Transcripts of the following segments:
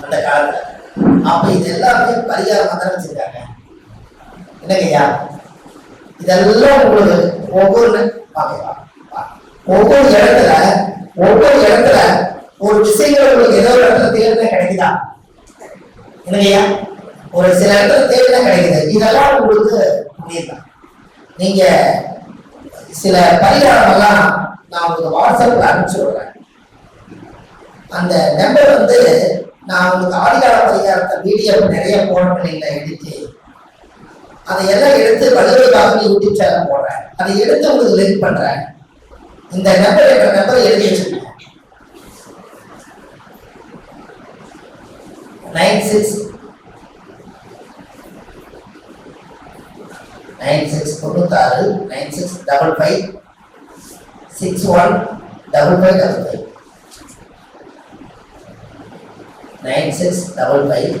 அந்த காலத்துல. அப்ப இது எல்லாமே பரிகாரமா தான் வச்சிருக்காங்க. என்னங்கய்யா இதெல்லாம் உங்களுக்கு ஒவ்வொரு பாக்கலாம் ஒவ்வொரு இடத்துல ஒவ்வொரு இடத்துல ஒரு விஷயங்கள் உங்களுக்கு ஏதோ ஒரு இடத்துல தேர்தல கிடைக்குதா? என்னங்கய்யா ஒரு சில இடத்துல தேர்தல கிடைக்குது. இதெல்லாம் உங்களுக்கு புரியுதான் நீங்க சில பரிகாரம் எல்லாம் நான் உங்களுக்கு வாட்ஸ்அப்ல அனுப்பிச்சு விடுறேன். அந்த நம்பர் வந்து நான் உங்களுக்கு ஆதிகார பரிகாரத்தை வீடியோ நிறைய போடணும் இல்லை எடுத்து. அதை எல்லாம் எடுத்து வலுவைக்காக யூடியூப் சேனல் போடுறேன் அதை எடுத்து உங்களுக்கு லிங்க் பண்றேன். இந்த நம்பர் என்ற நம்பரை எழுதி வச்சிருக்கேன் நைன் சிக்ஸ் நைன் சிக்ஸ் தொண்ணூத்தாறு nine six double five six one double five double five nine six double five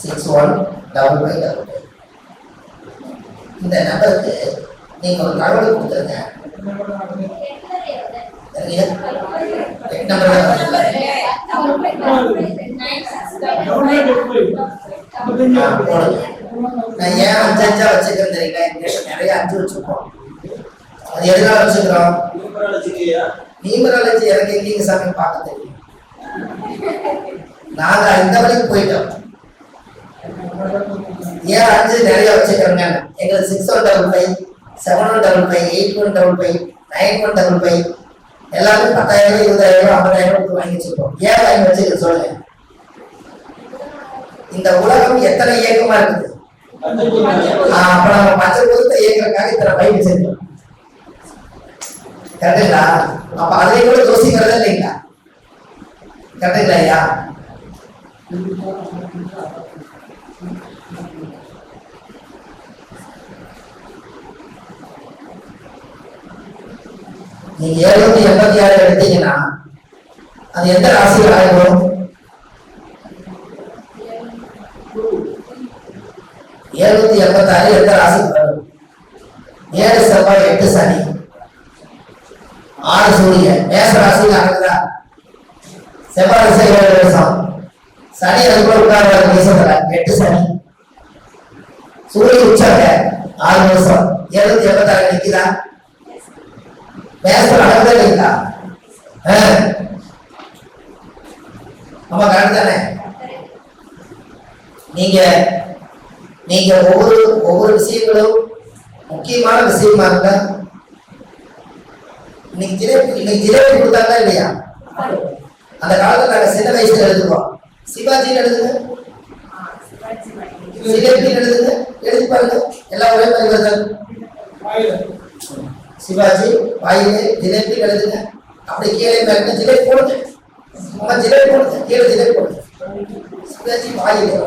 six one double five double five இந்த நம்பருக்கு நீங்கள் ஒரு தகவல் கொடுத்துருங்க. சரியா? நம்பர் நான் ஏன் அஞ்சு அஞ்சா வச்சுக்கிறேன் தெரியுங்களா? எங்க நிறைய அஞ்சு வச்சிருக்கோம். அது எதனால வச்சுக்கிறோம்? நியூமராலஜி எனக்கு எங்கேயும் சாமி பார்க்க தெரியும்? நாங்க இந்த வழிக்கு போயிட்டோம். ஏன் அஞ்சு நிறைய வச்சுக்கிறோங்க எங்களுக்கு six one double five seven one double five eight one double five nine one double five எல்லாமே பத்தாயிரம் இருபதாயிரம் ஐம்பதாயிரம் கொடுத்து வாங்கி வச்சிருக்கோம். ஏன் வாங்கி வச்சுக்க சொல்லுங்க. இந்த உலகம் எத்தனை இயக்கமா இருக்குது? அப்புறம் அப்ப நம்ம பச்சை பொருத்த இயக்கிறக்காக இத்தனை பைக் வச்சிருக்கோம். கரெக்டுங்களா அப்ப அதை கூட யோசிக்கிறதே இல்லைங்களா கரெக்டுங்களா ஐயா நீங்க எழுநூத்தி எண்பத்தி ஆறு எடுத்தீங்கன்னா அது எந்த ராசியில் ஆயிடும் எழுநூத்தி எண்பத்தி ஆறு எந்த ராசிக்கு வரும் ஏழு செவ்வாய் எட்டு சனி ஆறு சூரியன் மேச ராசியில் செவ்வாய் திசை ஏழு வருஷம் சனி அதுக்குள்ள தேசத்துல எட்டு சனி. சூரியன் உச்சாங்க ஆறு வருஷம் எழுநூத்தி எண்பத்தி ஆறு நிக்குதா மேசம் நடக்குதா இல்லைங்களா ஆமா கரெக்ட் தானே? நீங்க நீங்க ஒவ்வொரு ஒவ்வொரு விஷயங்களும் முக்கியமான விஷயமா இருந்தா இன்னைக்கு ஜிலேபி இன்னைக்கு ஜிலேபி கொடுத்தாங்களா இல்லையா? அந்த காலத்துல நாங்க சின்ன வயசுல எழுதுவோம். சிவாஜி எழுதுங்க. ஜிலேபி எழுதுங்க. எழுதி பாருங்க. எல்லாம் ஒரே மாதிரி வருது. சிவாஜி வாயிலே ஜிலேபி எழுதுங்க. அப்படி கீழே மேல ஜிலேபி போடுங்க. உங்க ஜிலேபி போடுங்க. கீழே ஜிலேபி போடுங்க. சிவாஜி வாயிலே.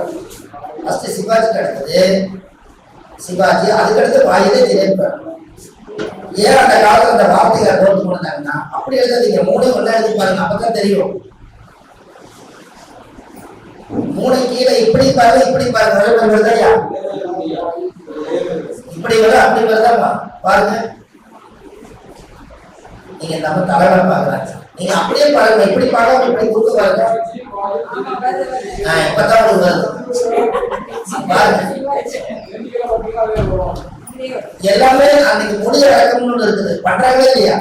ஃபர்ஸ்ட் சிவாஜிக்கு அடுத்தது சிவாஜி அதுக்கடுத்து வாயிலே ஜிலேபி. பண்ணணும் ஏன் அந்த காலத்துல அந்த வார்த்தைகளை போட்டு பண்ணாங்கன்னா அப்படி எழுதாதீங்க மூணு ஒண்ணா எழுதி பாருங்க அப்பதான் தெரியும். மூணு கீழே இப்படி பாருங்க இப்படி பாருங்க ஒரே இப்படி வருதா அப்படி வருதாமா பாருங்க. நீங்க நம்ம தலைவர் பாக்குறாங்க நீங்க அப்படியே பாருங்க இப்படி பாருங்க இப்படி கொடுத்து பாருங்க. ஆஹ் இப்பதான் வருது. பாருங்க. எல்லாமே அன்னைக்கு முடிய வழக்கம்னு இருக்குது. பண்றாங்களே இல்லையா?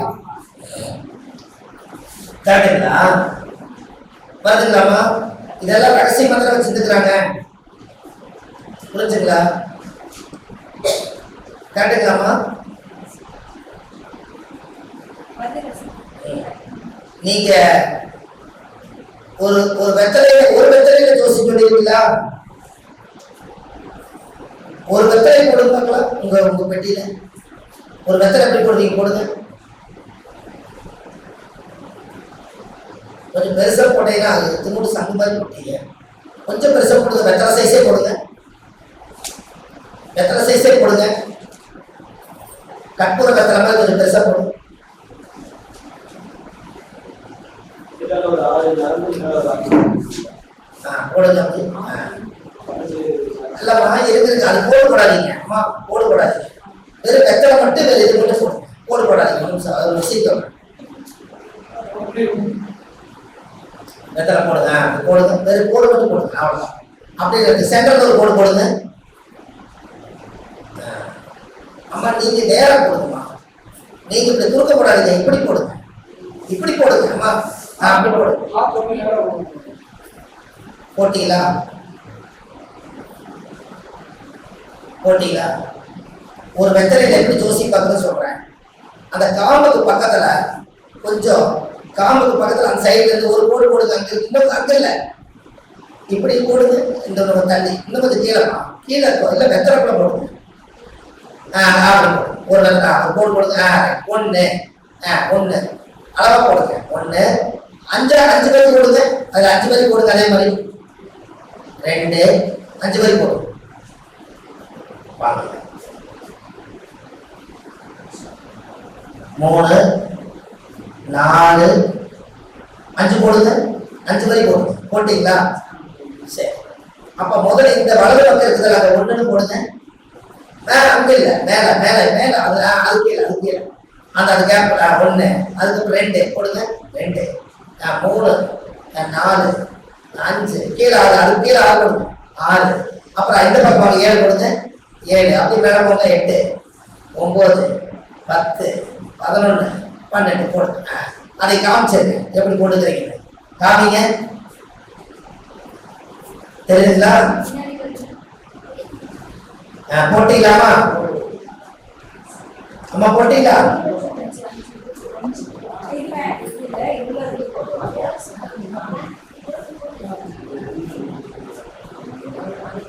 கேட்டுங்களா? வருதுங்களாமா இதெல்லாம் கடைசி மந்திரம் வச்சிருக்கிறாங்க புரிஞ்சுங்களா? கேட்டுக்கலாமா நீங்க ஒரு ஒரு வெத்தலையில ஒரு வெத்தலையில ஜோசி சொல்லிருக்கீங்களா ஒரு வெத்தலை போடுங்க பார்க்கலாம் உங்க உங்க பெட்டியில. ஒரு வெத்தலை எப்படி போடுறீங்க போடுங்க. கொஞ்சம் பெருசா போட்டீங்கன்னா அது திமுடு சங்கு மாதிரி போட்டீங்க. கொஞ்சம் பெருசா போடுங்க. வெத்தலை சைஸே போடுங்க. வெத்தலை சைஸே போடுங்க. கற்பூர வெத்தலை மாதிரி கொஞ்சம் பெருசா போடுங்க. ஆ, போடுங்க அப்படி. ஆ. இல்லம்மா இருக்குது அது போடு கூடாதீங்க அம்மா போடு போடாதீங்க. வெறும் வெத்தலை மட்டும் வேற இது மட்டும் போடுங்க. போடு போடாதீங்க ஒரு நிமிஷம் அது ஒரு விஷயம் வெத்தலை போடுங்க ஆ, போடுங்க வெறும் போடு மட்டும் போடுங்க அவ்வளோதான் அப்படி சென்டர்ல ஒரு போடு போடுங்க. அம்மா நீங்க நேரா போடுங்கம்மா. நீங்க இப்படி குறுக்க போடாதீங்க இப்படி போடுங்க. இப்படி போடுங்க அம்மா. ஆ, அப்படி போடுங்க போட்டீங்களா? போட்டீங்களா ஒரு வெத்தலையில எப்படி ஜோசி பார்க்கறது சொல்றேன். அந்த காம்புக்கு பக்கத்துல கொஞ்சம் காம்புக்கு பக்கத்துல அந்த சைடுல இருந்து ஒரு கோடு போடுங்க. அங்க இன்னும் அங்க இல்ல. இப்படி போடுங்க. இந்த ஒரு தண்ணி இன்னும் கொஞ்சம் கீழே கீழே இருக்கும் இல்ல வெத்தலை கூட போடுங்க. ஆ ஆறு ஒரு வெத்தலை ஆ, கோடு போடுங்க. ஆ ஒண்ணு. ஆ ஒண்ணு. அளவா போடுங்க. ஒண்ணு. அஞ்சு அஞ்சு பேருக்கு போடுங்க. அதுல அஞ்சு பேருக்கு போடுங்க. அதே மாதிரி. ரெண்டு. அஞ்சு பேருக்கு போடுங்க. பார்க்க மூணு நாலு அஞ்சு போடுங்க. அஞ்சு வரி போடுங்க. போட்டீங்களா? சரி. அப்ப முதல்ல இந்த வலது பக்கம் இருக்குதுல்ல அதை ஒண்ணுன்னு போடுங்க. மேல அங்க இல்ல. மேல மேல மேல. அது ஆ, அது கீழே அது கீழே. அந்த அது கேப் ஒண்ணு. அதுக்கப்புறம் ரெண்டு. போடுங்க. ரெண்டு. ஆ, மூணு. ஆ, நாலு. அஞ்சு. கீழே ஆறு. அது கீழே ஆறு ஆறு. அப்புறம் இந்த பக்கம் ஏழு போடுங்க. ஏழு அப்படி மேல போங்க எட்டு ஒன்பது பத்து பதினொன்று பன்னெண்டு போடுங்க ஆ, அதை காமிச்சிருங்க. எப்படி போட்டுக்கிறீங்க காமிங்க. தெரியுதுங்களா ஆ, அம்மா போட்டீங்களா